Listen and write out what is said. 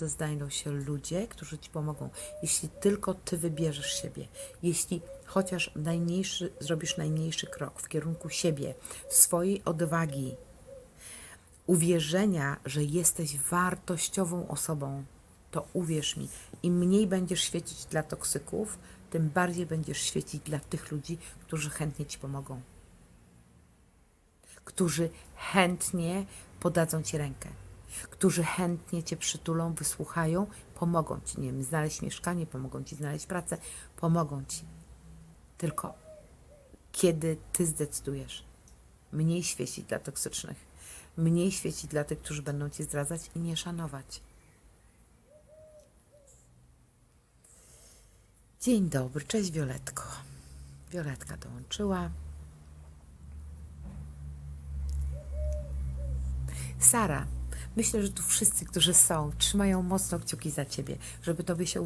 znajdą się ludzie, którzy ci pomogą. Jeśli tylko ty wybierzesz siebie, jeśli chociaż najmniejszy, zrobisz najmniejszy krok w kierunku siebie, swojej odwagi, uwierzenia, że jesteś wartościową osobą, to uwierz mi, im mniej będziesz świecić dla toksyków, tym bardziej będziesz świecić dla tych ludzi, którzy chętnie ci pomogą. Którzy chętnie podadzą ci rękę, którzy chętnie cię przytulą, wysłuchają, pomogą ci, nie wiem, znaleźć mieszkanie, pomogą ci znaleźć pracę, pomogą ci. Tylko kiedy ty zdecydujesz mniej świecić dla toksycznych, mniej świecić dla tych, którzy będą cię zdradzać i nie szanować. Dzień dobry, cześć Violetko. Violetka dołączyła. Sara, myślę, że tu wszyscy, którzy są, trzymają mocno kciuki za ciebie, żeby tobie się